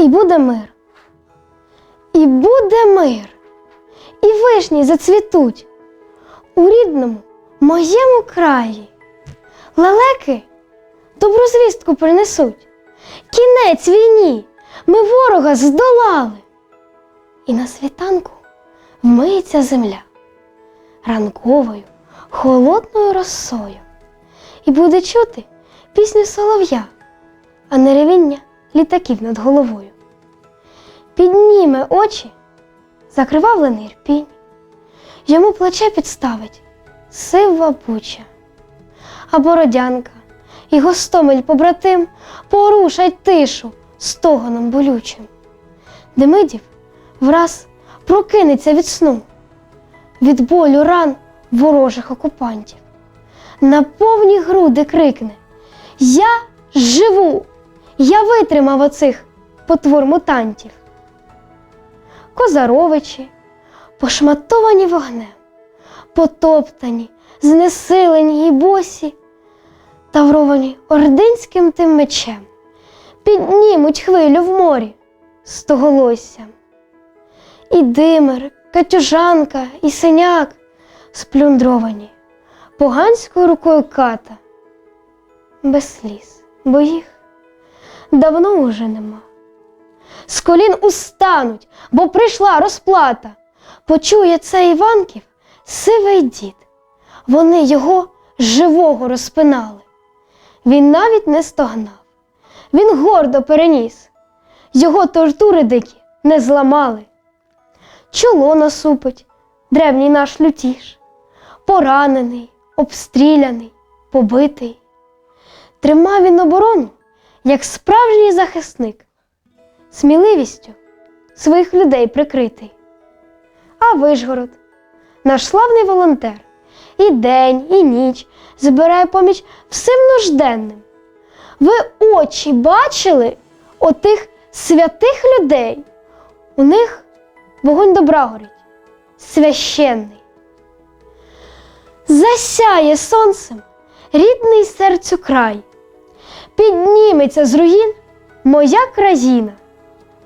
І буде мир. І буде мир. І вишні зацвітуть у рідному моєму краї. Лелеки добру звістку принесуть. Кінець війні, ми ворога здолали. І на світанку вмиється земля ранковою, холодною росою. І буде чути пісню солов'я, а не ревіння літаків над головою. Підніме очі, закривавлений рпінь, йому плече підставить сива буча, а бородянка і гостомель побратим порушать тишу стогоном болючим. Демидів враз прокинеться від сну, від болю ран ворожих окупантів. На повні груди крикне Я живу! Я витримав оцих потвор мутантів. Козаровичі, пошматовані вогнем, потоптані, знесилені й босі, тавровані ординським тим мечем, піднімуть хвилю в морі стоголоссям. І димер, катюжанка, і синяк сплюндровані поганською рукою ката, без сліз, бо їх давно уже нема. З колін устануть, бо прийшла розплата. Почує це Іванків сивий дід. Вони його живого розпинали. Він навіть не стогнав, він гордо переніс, його тортури дикі не зламали. Чоло насупить древній наш лютіш, поранений, обстріляний, побитий. Тримав він оборону, як справжній захисник, сміливістю своїх людей прикритий. А Вишгород, наш славний волонтер, і день, і ніч збирає поміч всім нужденним. Ви очі бачили отих святих людей? У них вогонь добра горить, священний. Засяє сонцем рідний серцю край, підніметься з руїн моя країна,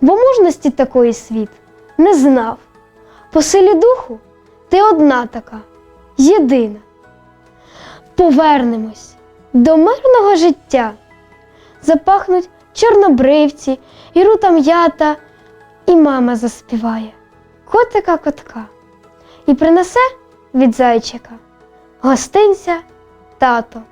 бо мужності такої світ не знав. По силі духу ти одна така, єдина. Повернемось до мирного життя, запахнуть чорнобривці, і рута м'ята, і мама заспіває котика котка і принесе від зайчика гостинця тато.